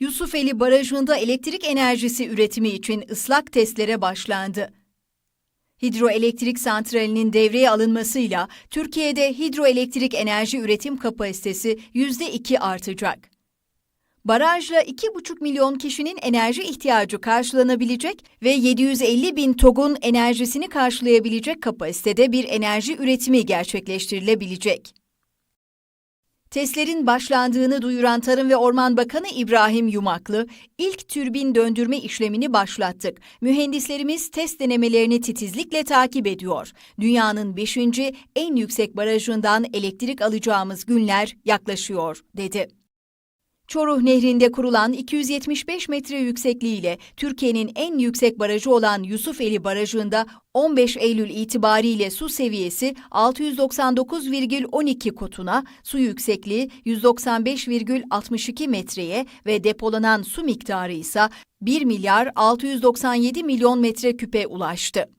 Yusufeli Barajı'nda elektrik enerjisi üretimi için ıslak testlere başlandı. Hidroelektrik santralinin devreye alınmasıyla Türkiye'de hidroelektrik enerji üretim kapasitesi %2 artacak. Barajla 2,5 milyon kişinin enerji ihtiyacı karşılanabilecek ve 750 bin TOG'un enerjisini karşılayabilecek kapasitede bir enerji üretimi gerçekleştirilebilecek. Testlerin başlandığını duyuran Tarım ve Orman Bakanı İbrahim Yumaklı, ilk türbin döndürme işlemini başlattık. Mühendislerimiz test denemelerini titizlikle takip ediyor. Dünyanın 5. en yüksek barajından elektrik alacağımız günler yaklaşıyor, dedi. Çoruh Nehri'nde kurulan 275 metre yüksekliğiyle Türkiye'nin en yüksek barajı olan Yusufeli Barajı'nda 15 Eylül itibariyle su seviyesi 699,12 kotuna, su yüksekliği 195,62 metreye ve depolanan su miktarı ise 1 milyar 697 milyon metreküpe ulaştı.